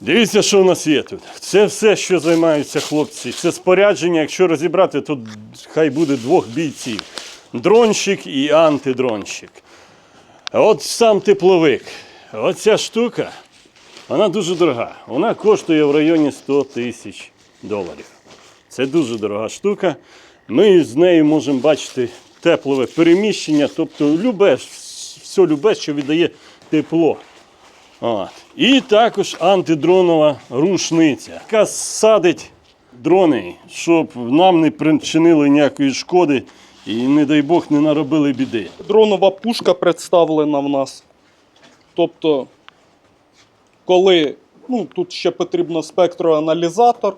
Дивіться, що у нас є тут. Це все, що займаються хлопці. Це спорядження, якщо розібрати, тут хай буде двох бійців: дронщик і антидронщик. От сам тепловик. Оця штука, вона дуже дорога. Вона коштує в районі 100 тисяч доларів. Це дуже дорога штука. Ми з нею можемо бачити теплове переміщення, тобто любе, все любе, що віддає тепло. От. І також антидронова рушниця, яка садить дрони, щоб нам не причинили ніякої шкоди і, не дай Бог, не наробили біди. Дронова пушка представлена в нас. Тобто, коли ну, тут ще потрібно спектроаналізатор,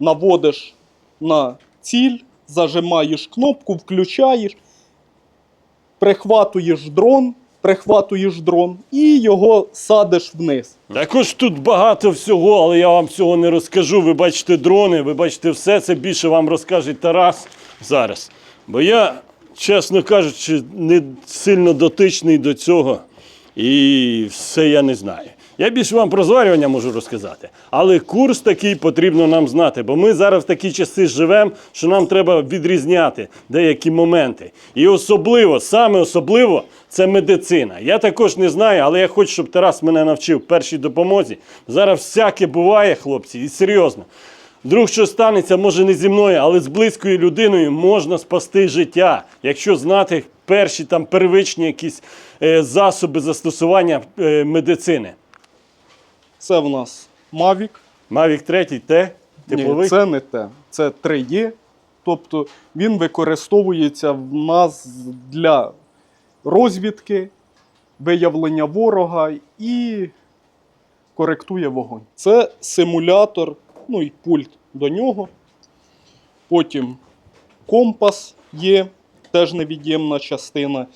наводиш на ціль, зажимаєш кнопку, включаєш, прихватуєш дрон, прихватуєш дрон і його садиш вниз. Також тут багато всього, але я вам всього не розкажу. Ви бачите дрони, ви бачите все. Це більше вам розкаже Тарас зараз. Бо я, чесно кажучи, не сильно дотичний до цього. І все я не знаю. Я більше вам про зварювання можу розказати. Але курс такий потрібно нам знати, бо ми зараз в такі часи живемо, що нам треба відрізняти деякі моменти. І особливо, саме особливо, це медицина. Я також не знаю, але я хочу, щоб Тарас мене навчив першій допомозі. Зараз всяке буває, хлопці, і серйозно. Вдруг що станеться, може не зі мною, але з близькою людиною можна спасти життя, якщо знати перші там первичні якісь е, засоби застосування е, медицини. Це в нас Mavic. Mavic 3 Т, тепловий. Ні, це не те. Це 3Е. Тобто він використовується в нас для розвідки, виявлення ворога і коректує вогонь. Це симулятор, ну і пульт до нього. Потім компас є, теж невід'ємна частина.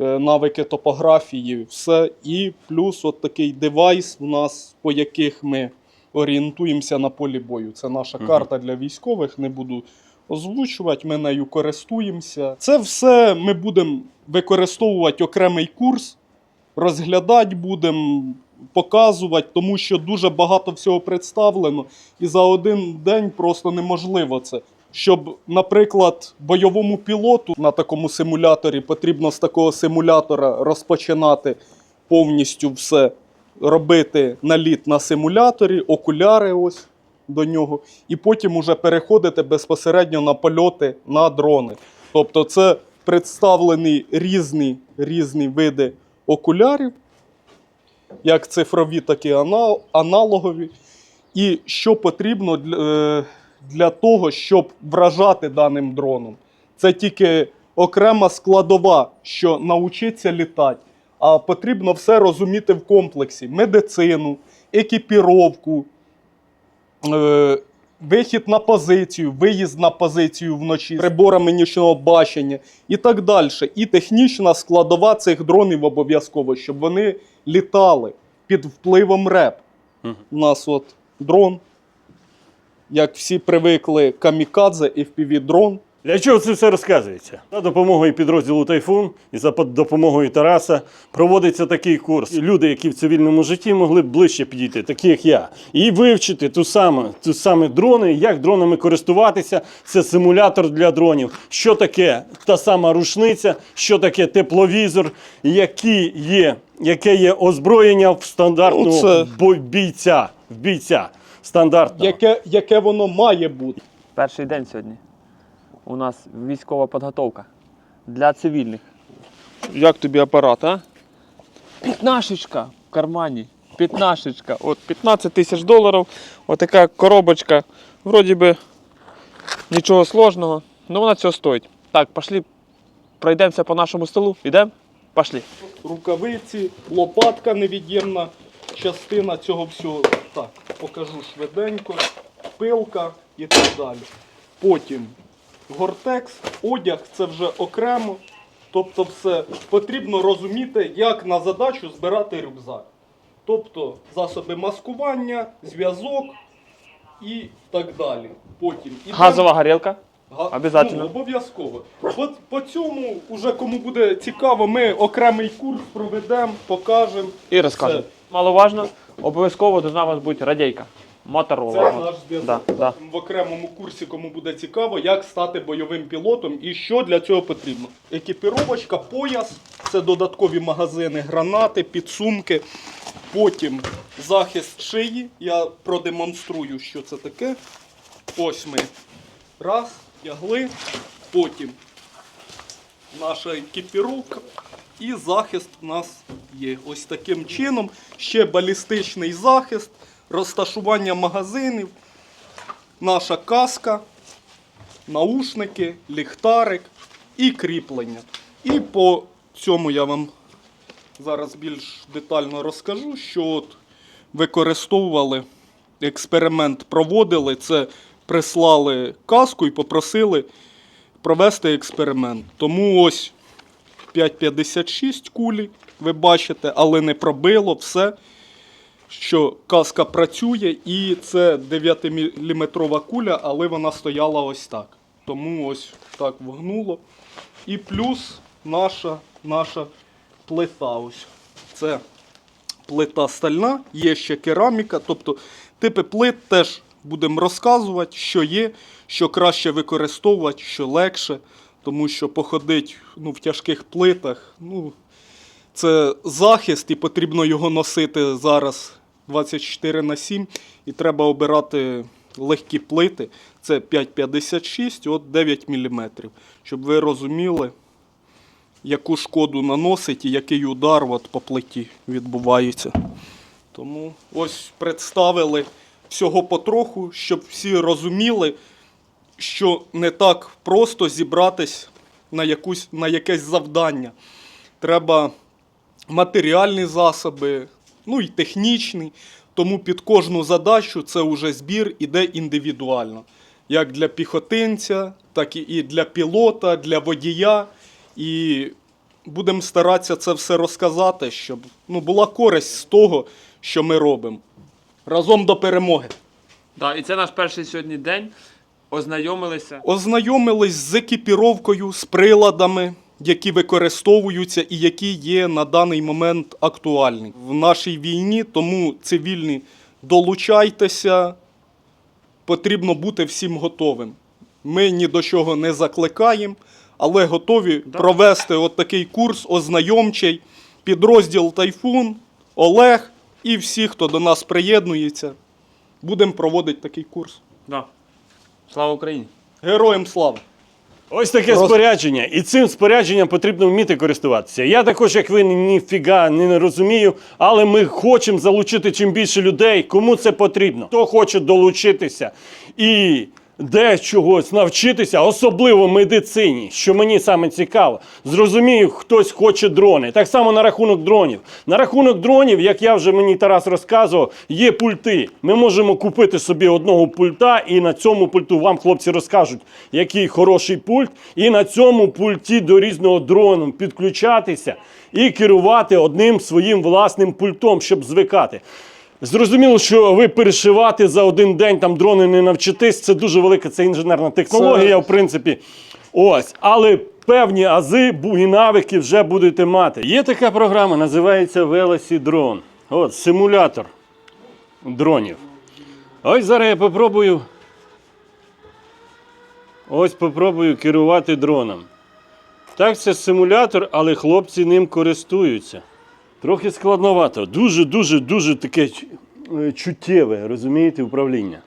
Е, Навики топографії, все. І плюс от такий девайс у нас, по яких ми орієнтуємося на полі бою. Це наша карта для військових. Не буду озвучувати, ми нею користуємося. Це все ми будемо використовувати окремий курс, розглядати будемо, показувати, тому що дуже багато всього представлено, і за один день просто неможливо це. Щоб, наприклад, бойовому пілоту на такому симуляторі потрібно з такого симулятора розпочинати повністю все робити наліт на симуляторі, окуляри ось до нього, і потім уже переходити безпосередньо на польоти на дрони. Тобто, це представлені різні, різні види окулярів, як цифрові, так і аналогові. І що потрібно для, е, для того, щоб вражати даним дроном. Це тільки окрема складова, що навчиться літати, а потрібно все розуміти в комплексі: медицину, екіпіровку, е, вихід на позицію, виїзд на позицію вночі, приборами нічного бачення і так далі. І технічна складова цих дронів обов'язково, щоб вони літали під впливом РЕП. Мгм. У нас от дрон, як всі привикли, камікадзе, FPV-дрон. Для чого це все розказується? За допомогою підрозділу Тайфун і за допомогою Тараса проводиться такий курс. Люди, які в цивільному житті могли б ближче підійти, такі як я, і вивчити ту саме, ту саме дрони, як дронами користуватися. Це симулятор для дронів. Що таке та сама рушниця, що таке тепловізор, які є, яке є озброєння в стандартного Ну, це- бой- бійця. В бійця стандартного. Яке, яке воно має бути. Перший день сьогодні. У нас військова підготовка для цивільних. Як тобі апарат, а? П'ятнашечка в кармані. П'ятнашечка. От 15 тисяч доларів. Отака коробочка. Вроді би нічого сложного. Ну вона цього стоїть. Так, пішли, пройдемося по нашому столу. Ідемо? Пішли. рукавиці, лопатка невід'ємна частина цього всього. Так, покажу швиденько, пилка і так далі. Потім гортекс, одяг це вже окремо. Тобто, все потрібно розуміти, як на задачу збирати рюкзак. Тобто засоби маскування, зв'язок і так далі. Потім ідемо- Газова горілка. Га- Обязательно. Ну, обов'язково. По, по цьому, уже кому буде цікаво, ми окремий курс проведемо, покажемо. І розкажемо. Маловажно, Обов'язково должна у вас бути радійка. Моторола. Це наш зв'язок. Да, да. В окремому курсі, кому буде цікаво, як стати бойовим пілотом і що для цього потрібно. Екіпіровочка, пояс, це додаткові магазини, гранати, підсумки. Потім захист шиї. Я продемонструю, що це таке. Ось ми раз, тягли. Потім наша екіпіровка. І захист у нас є. Ось таким чином. Ще балістичний захист, розташування магазинів, наша каска, наушники, ліхтарик і кріплення. І по цьому я вам зараз більш детально розкажу, що от використовували, експеримент проводили, це прислали каску і попросили провести експеримент. Тому ось 5,56 кулі, ви бачите, але не пробило все, що каска працює, і це 9-мм куля, але вона стояла ось так. Тому ось так вгнуло. І плюс наша, наша плита. Ось. Це плита стальна, є ще кераміка. Тобто типи плит теж будемо розказувати, що є, що краще використовувати, що легше. Тому що походить ну, в тяжких плитах, ну, це захист, і потрібно його носити зараз 24 на 7. І треба обирати легкі плити. Це 5,56, от 9 мм. Щоб ви розуміли, яку шкоду наносить і який удар от по плиті відбувається. Тому ось представили всього потроху, щоб всі розуміли, що не так просто зібратись на, якусь, на якесь завдання. Треба матеріальні засоби, ну і технічні. Тому під кожну задачу це вже збір іде індивідуально. Як для піхотинця, так і для пілота, для водія. І будемо старатися це все розказати, щоб ну, була користь з того, що ми робимо. Разом до перемоги. Да, і це наш перший сьогодні день. Ознайомилися. Ознайомились з екіпіровкою, з приладами, які використовуються і які є на даний момент актуальні в нашій війні. Тому цивільні долучайтеся, потрібно бути всім готовим. Ми ні до чого не закликаємо, але готові провести от такий курс ознайомчий, підрозділ Тайфун, Олег і всі, хто до нас приєднується. Будемо проводити такий курс. Да. Слава Україні! Героям слава! Ось таке Просто- спорядження, і цим спорядженням потрібно вміти користуватися. Я також, як ви, ніфіга не розумію, але ми хочемо залучити чим більше людей, кому це потрібно. Хто хоче долучитися і де чогось навчитися, особливо медицині, що мені саме цікаво. Зрозумію, хтось хоче дрони. Так само на рахунок дронів. На рахунок дронів, як я вже мені Тарас розказував, є пульти. Ми можемо купити собі одного пульта, і на цьому пульту вам хлопці розкажуть, який хороший пульт, і на цьому пульті до різного дрону підключатися і керувати одним своїм власним пультом, щоб звикати. Зрозуміло, що ви перешивати за один день там дрони не навчитесь. Це дуже велика це інженерна технологія, в принципі. Ось, але певні ази і навики вже будете мати. Є така програма, називається Drone. От, симулятор дронів. Ось зараз я попробую. Ось попробую керувати дроном. Так, це симулятор, але хлопці ним користуються. Трохи складновато. Дуже, дуже, дуже таке чуттєве, розумієте, управління.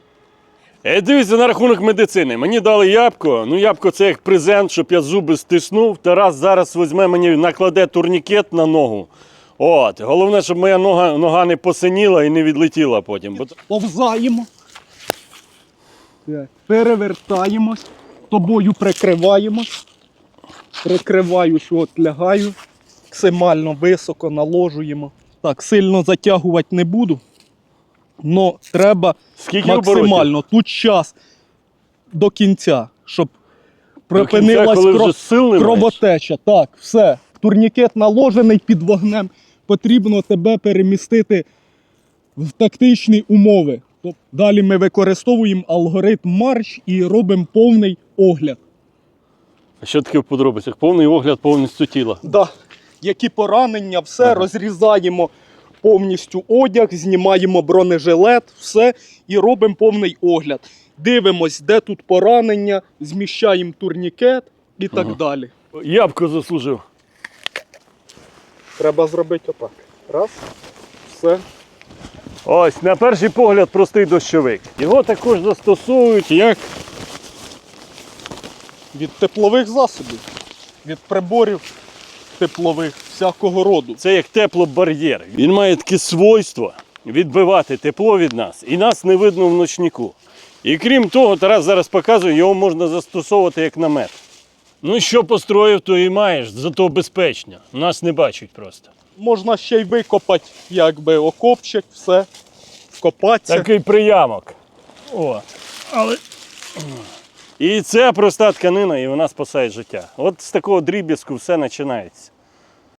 Е, дивіться на рахунок медицини. Мені дали ябко. Ну, ябко це як презент, щоб я зуби стиснув. Тарас зараз візьме мені, накладе турнікет на ногу. От. Головне, щоб моя нога, нога не посиніла і не відлетіла потім. Повзаємо, перевертаємось, тобою прикриваємось, прикриваюсь, от лягаю, максимально високо наложуємо. Так, сильно затягувати не буду. Але треба Скільки оборотів? максимально. Тут час до кінця, щоб кінця, припинилась кров- маєш? кровотеча. Так, все. Турнікет наложений під вогнем. Потрібно тебе перемістити в тактичні умови. Тобто Далі ми використовуємо алгоритм марш і робимо повний огляд. А що таке в подробицях? Повний огляд повністю тіла. Да. Які поранення, все розрізаємо повністю одяг, знімаємо бронежилет, все і робимо повний огляд. Дивимось, де тут поранення, зміщаємо турнікет і так Ага. далі. Ябко заслужив. Треба зробити отак. Раз, все. Ось, на перший погляд, простий дощовик. Його також застосовують як Від теплових засобів, від приборів теплових, всякого роду. Це як теплобар'єр. Він має таке свойство відбивати тепло від нас, і нас не видно в ночнику. І крім того, Тарас зараз показує, його можна застосовувати як намет. Ну, що построїв, то і маєш, зато безпечно. Нас не бачать просто. Можна ще й викопати, якби окопчик, все, вкопатися. Такий приямок. О, але. І це проста тканина, і вона спасає життя. От з такого дріб'язку все починається.